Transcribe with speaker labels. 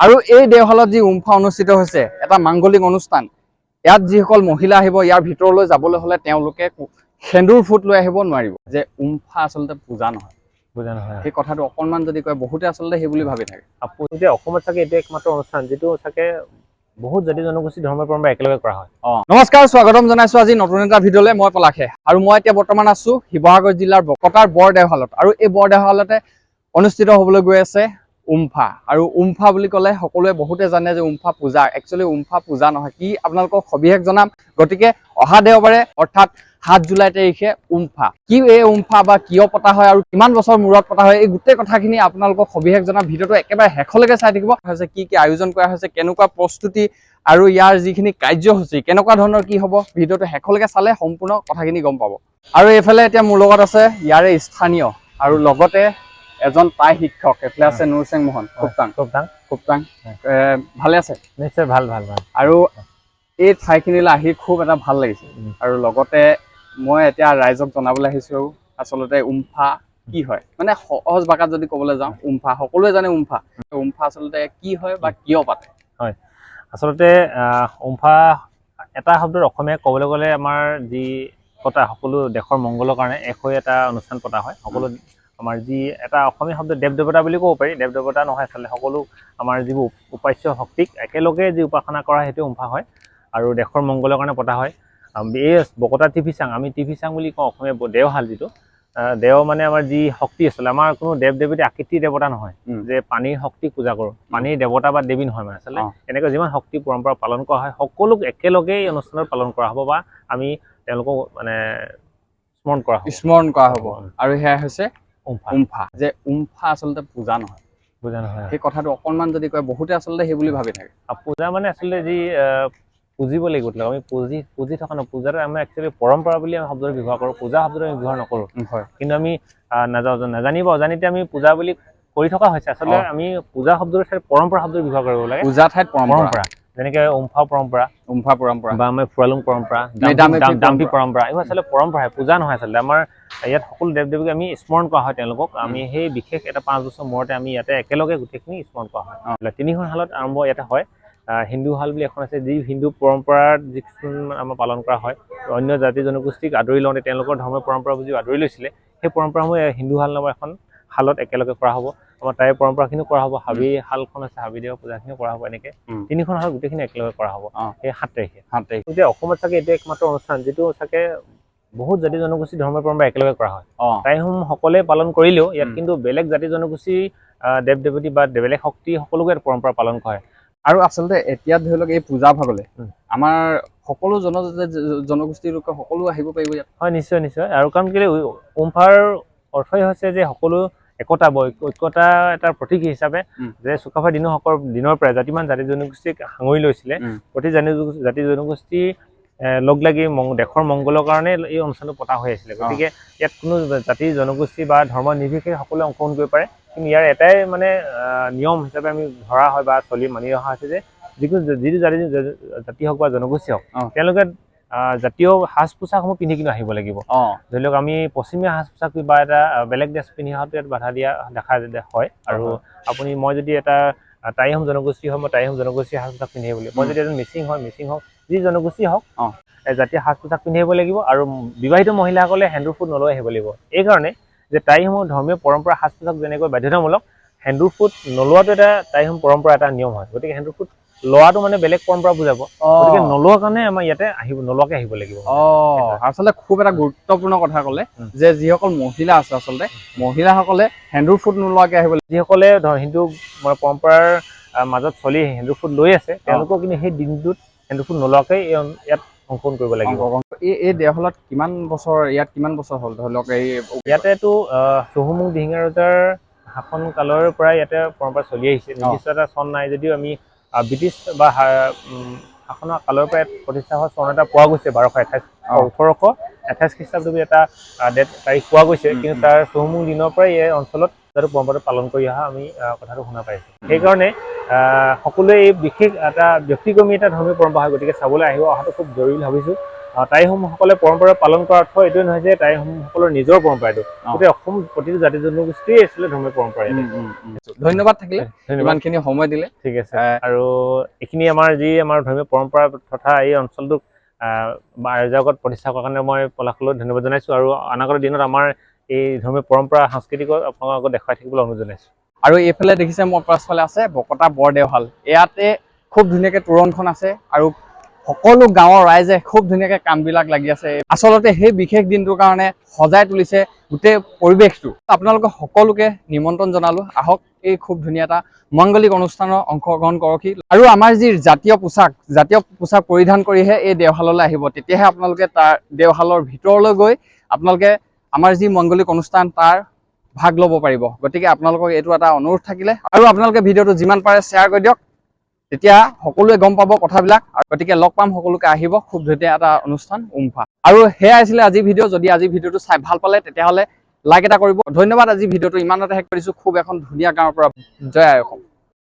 Speaker 1: আৰু এই দেওশালত যি উমফা অনুষ্ঠিত হৈছে এটা মাংগলিক অনুষ্ঠান ইয়াত যিসকল মহিলা আহিব ইয়াৰ ভিতৰলৈ যাবলৈ হ'লে তেওঁলোকে সেন্দুৰ ফুট লৈ আহিব নোৱাৰিব। যে উমফা আচলতে পূজা নহয়।
Speaker 2: বুজা নহয়
Speaker 1: সেই কথাটো অকণমান যদি কয় বহুতে আচলতে সেই বুলি ভাবি থাকে।
Speaker 2: আপুনি যে অসমত চাগে এইটো একমাত্ৰ অনুষ্ঠান যিটো চাগে বহুত জাতি জনগোষ্ঠী ধৰ্ম পৰম্পৰা একেলগে কৰা হয়।
Speaker 1: অ। নমস্কাৰ স্বাগতম জনাইছো আজি নতুন এটা ভিডিঅ'লৈ মই পলাশে। আৰু মই এতিয়া বৰ্তমান আছো শিৱসাগৰ জিলাৰ বকতাৰ বৰ দেওশালত আৰু এই বৰ দেওশালতে অনুষ্ঠিত হ'বলৈ গৈ আছে উমফা। আৰু উমফা বুলি ক'লে সকলোৱে বহুতে জানে যে উমফা পূজা। একচুৱেলি উমফা পূজা নহয়। কি আপোনালোকক সবিশেষ জনাম? গতিকে অহা দেওবাৰে অৰ্থাৎ সাত জুলাই তাৰিখে উমফা। কি এই উমফা বা কিয় পতা হয় আৰু কিমান বছৰ মূৰত পতা হয় এই গোটেই কথাখিনি আপোনালোকক সবিশেষ জনাম। ভিডিঅ'টো একেবাৰে শেষলৈকে চাই থাকিব। হৈছে কি কি আয়োজন কৰা হৈছে কেনেকুৱা প্ৰস্তুতি আৰু ইয়াৰ যিখিনি কাৰ্যসূচী কেনেকুৱা ধৰণৰ কি হ'ব ভিডিঅ'টো শেষলৈকে চালে সম্পূৰ্ণ কথাখিনি গম পাব। আৰু এইফালে এতিয়া মোৰ লগত আছে ইয়াৰে স্থানীয় আৰু লগতে এজন টাই শিক্ষক এইফালে আছে নুৰচেং মোহন খুবটাং। খুবটাং।
Speaker 2: হয়।
Speaker 1: এ, ভালে আছে?
Speaker 2: নিশ্চয় ভাল ভাল ভাল।
Speaker 1: আৰু এই ঠাইখিনিলৈ আহি খুব এটা ভাল লাগিছে। আৰু লগতে মই এতিয়া ৰাইজক জনাবলৈ আহিছো আচলতে উমফা কি হয়? মানে সহজ ভাষাত যদি ক'বলৈ যাওঁ উমফা সকলোৱে জানে উমফা। উমফা আচলতে কি হয় বা কিয় পাতে?
Speaker 2: আচলতে আহ, উমফা এটা শব্দত অসমীয়া ক'বলৈ গ'লে আমাৰ যি পতা সকলো দেশৰ মংগলৰ কাৰণে এক হৈ এটা অনুষ্ঠান পতা হয়। সকলো আমাৰ যি এটা অসমীয়া শব্দ দেৱ দেৱতা বুলি ক'ব পাৰি দেৱ দেৱতা নহয় আচলতে সকলো আমাৰ যিবোৰ উপাস্য শক্তিক একেলগে যি উপাসনা কৰা সেইটো উমফা হয় আৰু দেশৰ মংগলৰ কাৰণে পতা হয় এই বকতা টিভি চাং আমি টিভি চাং বুলি কওঁ অসমীয়া দেওশাল যিটো দেও মানে আমাৰ যি শক্তি আছিলে আমাৰ কোনো দেৱ দেৱতী আকৃতি দেৱতা নহয়। যে পানীৰ শক্তিক পূজা কৰোঁ পানীৰ দেৱতা বা দেৱী নহয় মানে আচলতে। এনেকৈ যিমান শক্তি পৰম্পৰা পালন কৰা হয় সকলোক একেলগে এই অনুষ্ঠানত পালন কৰা হ'ব বা আমি তেওঁলোকক মানে স্মৰণ কৰা
Speaker 1: স্মৰণ কৰা হ'ব আৰু সেয়া হৈছে
Speaker 2: উমফা।
Speaker 1: যে উমফা আচলতে পূজা নহয়।
Speaker 2: বুজা নহয়
Speaker 1: সেই কথাটো অকণমান যদি কয় বহুতে আচলতে সেই বুলি ভাবি থাকে।
Speaker 2: পূজা মানে আচলতে যি পুজিব লাগিব আমি পুজি পুজি থকা নহয়। পূজাটো আমি একচুৱেলি পৰম্পৰা বুলি আমি শব্দটো ব্যৱহাৰ কৰোঁ। পূজা শব্দটো আমি ব্যৱহাৰ নকৰোঁ।
Speaker 1: হয়।
Speaker 2: কিন্তু আমি নাজানি বা অজানিতে আমি পূজা বুলি কৰি থকা হৈছে। আচলতে আমি পূজা শব্দৰ ঠাইত পৰম্পৰা শব্দটো ব্যৱহাৰ কৰিব লাগে।
Speaker 1: পূজা ঠাইত পৰম্পৰা।
Speaker 2: যেনেকে উমফা পৰম্পৰা
Speaker 1: উমফা পৰম্পৰা।
Speaker 2: বা আমাৰ ফুৰালুং পৰম্পৰা দাম্পি- পৰম্পৰা। এইবোৰ আচলতে পৰম্পৰা পূজা নহয় আচলতে। আমাৰ ইয়াত সকলো দেৱ দেৱীক আমি স্মৰণ কৰা হয় তেওঁলোকক। আমি সেই বিশেষ এটা পাঁচ বছৰ মূৰতে আমি ইয়াতে একেলগে গোটেইখিনি স্মৰণ কৰা হয়। তিনিখন হালত আৰম্ভ ইয়াতে হয়। হিন্দু হাল বুলি এখন আছে যি হিন্দু পৰম্পৰাৰ যি কিছুমান আমাৰ পালন কৰা হয় অন্য জাতি জনগোষ্ঠীক আদৰি লওঁতে তেওঁলোকৰ ধৰ্মৰ পৰম্পৰা বুজি আদৰি লৈছিলে। সেই পৰম্পৰাসমূহ হিন্দু হাল নামৰ এখন শালত একেলগে কৰা হ'ব। আমাৰ তাৰে পৰম্পৰাখিনিও কৰা হ'ব হাবি শালখন আছে হাবি দেৱৰ পূজাখিনিও কৰা হ'ব এনেকে। তিনিখন হাল গোটেইখিনি একেলগে কৰা হ'ব। সেই সাত তাৰিখে।
Speaker 1: সাত তাৰিখ।
Speaker 2: এতিয়া অসমত চাগে এইটো একমাত্ৰ অনুষ্ঠান যিটো চাগে বহুত জাতি জনগোষ্ঠী ধৰ্ম পৰম্পৰা একেলগে কৰা হয়। তাইসমূহ সকলোৱে পালন কৰিলেও ইয়াত। কিন্তু বেলেগ জাতি জনগোষ্ঠী দেৱ দেৱতী বা বেলেগ শক্তি সকলোকে ইয়াত পৰম্পৰা পালন কৰা।
Speaker 1: আৰু আচলতে এতিয়া ধৰি লওক এই পূজা ভাগলে। আমাৰ সকলো জনজাতি জনগোষ্ঠীৰ লোকে সকলো আহিব পাৰিব ইয়াত।
Speaker 2: হয় নিশ্চয় নিশ্চয়। আৰু কাৰণ কেলৈ উমফাৰ অৰ্থই হৈছে যে সকলো একতা ঐক্যতা এটাৰ প্ৰতীক হিচাপে। যে চুকাফা দিনৰ সকল দিনৰ পৰাই জাতিমান জাতি জনগোষ্ঠীক সাঙুৰি লৈছিলে। প্ৰতি জাতি জাতি জনগোষ্ঠী লগ লাগি দেশৰ মংগলৰ কাৰণে এই অনুষ্ঠানটো পতা হৈ আছিলে গতিকে ইয়াত কোনো জাতি জনগোষ্ঠী বা ধৰ্ম নিৰ্বিশেষে সকলোৱে অংশগ্ৰহণ কৰিব পাৰে কিন্তু ইয়াৰ এটাই মানে নিয়ম হিচাপে আমি ধৰা হয় বা চলি মানি অহা হৈছে যে যিকোনো যিটো জাতি জাতি হওক বা জনগোষ্ঠী হওক। তেওঁলোকে জাতীয় সাজ পোছাকসমূহ পিন্ধি কিন্তু আহিব লাগিব। ধৰি লওক আমি পশ্চিমীয়া সাজ পোছাক বা এটা বেলেগ ড্ৰেছ পিন্ধি অহাটো ইয়াত বাধা দিয়া দেখা হয়। আৰু। আপুনি মই যদি এটা টাই আহোম জনগোষ্ঠী হয় মই টাই আহোম জনগোষ্ঠীৰ সাজ পোছাক পিন্ধি আহিব লাগিব। মই। যদি এজন মিচিং হয় মিচিং হওক যি জনগোষ্ঠী হওক জাতীয় সাজ পোছাক পিন্ধি আহিব লাগিব আৰু বিবাহিত মহিলাসকলে সেন্দুৰ ফুট নলৈ আহিব লাগিব। এইকাৰণে যে টাইসমূহ ধৰ্মীয় পৰম্পৰা সাজ পোছাক যেনেকৈ বাধ্যতামূলক সেন্দুৰ ফুট নোলোৱাটো এটা টাইসমূহ পৰম্পৰা এটা নিয়ম হয়। গতিকে সেন্দুৰ ফুট লোৱাটো মানে বেলেগ পৰম্পৰা বুজাব। গতিকে নোলোৱাৰ কাৰণে আমাৰ ইয়াতে আহিব নোলোৱাকে আহিব লাগিব।
Speaker 1: অ আচলতে খুব এটা গুৰুত্বপূৰ্ণ কথা ক'লে। যে যিসকল মহিলা আছে আচলতে মহিলাসকলে সেন্দুৰ ফুট নোলোৱাকে আহিব লাগিব।
Speaker 2: যিসকলে ধৰ হিন্দু পৰম্পৰাৰ মাজত চলি সেন্দুৰ ফুট লৈ আছে তেওঁলোকেও কিন্তু সেই দিনটোত সেন্দুৰ ফুট নোলোৱাকৈ ইয়াত অংশগ্ৰহণ কৰিব লাগিব।
Speaker 1: এই এই দেওশালত কিমান বছৰ ইয়াত কিমান বছৰ হ'ল ধৰি লওক এই
Speaker 2: ইয়াতেতো চহুমুখ দিহিঙীয়া ৰজাৰ শাসন কালৰ পৰাই ইয়াতে পৰম্পৰা চলি আহিছে। নিৰ্দিষ্ট এটা চন নাই যদিও আমি ব্ৰিটিছ বা শাসনৰ কালৰ পৰা প্ৰতিষ্ঠা হোৱা চন এটা পোৱা গৈছে বাৰশ আঠাইছ ওঠৰশ আঠাইছ খ্ৰীষ্টাব্দ বুলি এটা ডেট তাৰিখ পোৱা গৈছে। কিন্তু তাৰ চহুমুখ দিনৰ পৰাই এই অঞ্চলত যাতে পৰম্পৰাটো পালন কৰি অহা আমি কথাটো শুনা পাইছোঁ। সেইকাৰণে সকলোৱে এই বিশেষ এটা ব্যক্তিক্ৰমী এটা ধৰ্মীয় পৰম্পৰা হয়। গতিকে চাবলৈ আহিব অহাটো খুব জৰুৰী ভাবিছোঁ। টাইসমূহসকলে পৰম্পৰা পালন কৰাৰ অৰ্থ এইটোৱে নহয় যে টাইসমূহসকলৰ নিজৰ পৰম্পৰা এইটো। গোটেই অসম প্ৰতিটো জাতি জনগোষ্ঠীয়ে আছিলে ধৰ্মীয় পৰম্পৰা
Speaker 1: ধন্যবাদ থাকিলে। ইমানখিনি সময় দিলে।
Speaker 2: ঠিক আছে। আৰু এইখিনি আমাৰ যি আমাৰ ধৰ্মীয় পৰম্পৰা তথা এই অঞ্চলটোক ৰাইজৰ প্ৰতিষ্ঠা কৰাৰ কাৰণে মই পলাশলৈ ধন্যবাদ জনাইছোঁ আৰু অনাগত দিনত আমাৰ এই ধৰ্মীয় পৰম্পৰা সাংস্কৃতিক আপোনালোকৰ আগত দেখুৱাই থাকিবলৈ অনুৰোধ জনাইছোঁ।
Speaker 1: আৰু এইফালে দেখিছে মোৰ পাছফালে আছে বকতা বৰদেওশাল ইয়াতে খুব ধুনীয়াকে তোৰণখন আছে আৰু সকলো গাঁৱৰ ৰাইজে খুব ধুনীয়াকে কামবিলাক লাগি আছে। আচলতে সেই বিশেষ দিনটোৰ কাৰণে সজাই তুলিছে গোটেই পৰিৱেশটো। আপোনালোকক সকলোকে নিমন্ত্ৰণ জনালো। আহক এই খুব ধুনীয়া এটা মাংগলিক অনুষ্ঠানৰ অংশগ্ৰহণ কৰকহি আৰু আমাৰ যি জাতীয় পোচাক জাতীয় পোচাক পৰিধান কৰিহে এই দেওশাললৈ আহিব। তেতিয়াহে আপোনালোকে তাৰ দেওশালৰ ভিতৰলৈ গৈ আপোনালোকে আমাৰ যি মাংগলিক অনুষ্ঠান তাৰ ভাগ ল'ব পাৰিব। গতিকে আপোনালোকক এইটো এটা অনুৰোধ থাকিলে। আৰু আপোনালোকে ভিডিঅ'টো যিমান পাৰে শ্বেয়াৰ কৰি দিয়ক। তেতিয়া সকলোৱে গম পাব কথাবিলাক গতিকে লগ পাম সকলোকে আহিব খুব ধুনীয়া এটা অনুষ্ঠান উমফা। আৰু সেয়াই আছিলে আজি ভিডিঅ' যদি আজি ভিডিঅ'টো চাই ভাল পালে তেতিয়াহ'লে লাইক এটা কৰিব। ধন্যবাদ আজি ভিডিঅ'টো ইমানতে শেষ কৰিছোঁ। খুব এখন ধুনীয়া গাঁৱৰ পৰা জয় অসম